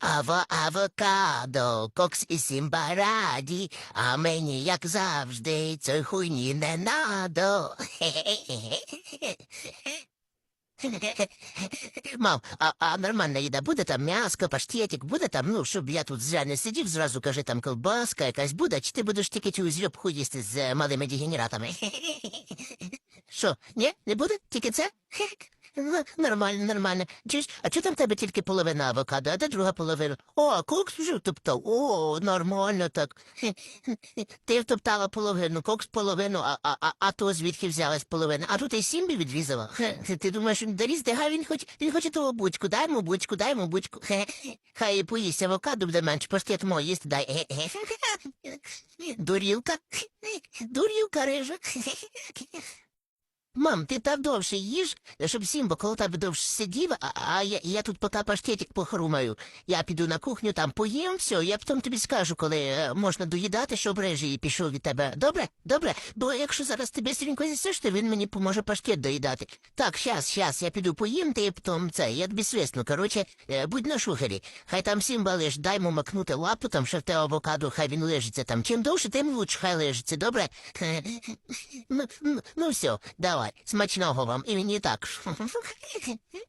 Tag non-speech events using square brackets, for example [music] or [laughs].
Аво авокадо, кокс і сімба раді, а мені, як завжди, цієї хуйні не надо. [laughs] Мам, а, а нормальна їда буде там м'яско, паштетик, буде там, ну, щоб я тут зря не сидів, зразу каже, там колбаска якась буде, чи ти будеш тільки цю зйобку їсти з малими дегенератами? [laughs] Що, ні, не буде? Тільки це? Ну, [laughs] Нормально, нормально. Чуєш, а чого там в тебе тільки половина авокадо, а де друга половина? О, кокс вже втоптав. О, нормально так. Ти втоптала половину, кокс половину, а, а, а, а то звідки взялась половина? А тут і сімбі відрізала. Ти, думаєш, дорізти, га він хоч він хоче того бучку, дай йому бучку, дай йому бучку. Хе, Хай поїсть авокадо буде менше, паштет мой їсти дай. Дурілка. Дурілка рижа. Мам, ти так довше їж, щоб Сімба коло тебе довше сидів, а, а я, я тут поки паштетик похрумаю. Я піду на кухню, там поїм, все, я потім тобі скажу, коли е, можна доїдати, щоб режий пішов від тебе. Добре? Добре? Бо якщо зараз ти бистренько зісиш, то він мені поможе паштет доїдати. Так, щас, щас, я піду поїм, ти потім це, я тобі свисну. Короче, е, будь на шухері. Хай там Сімба лиш, дай йому макнути лапу, там ще те авокадо, хай він лежиться там. Чим довше, тим лучше хай лежиться, добре? [laughs] Ну, ну, ну все, давай, смачного вам, і мені так. [laughs]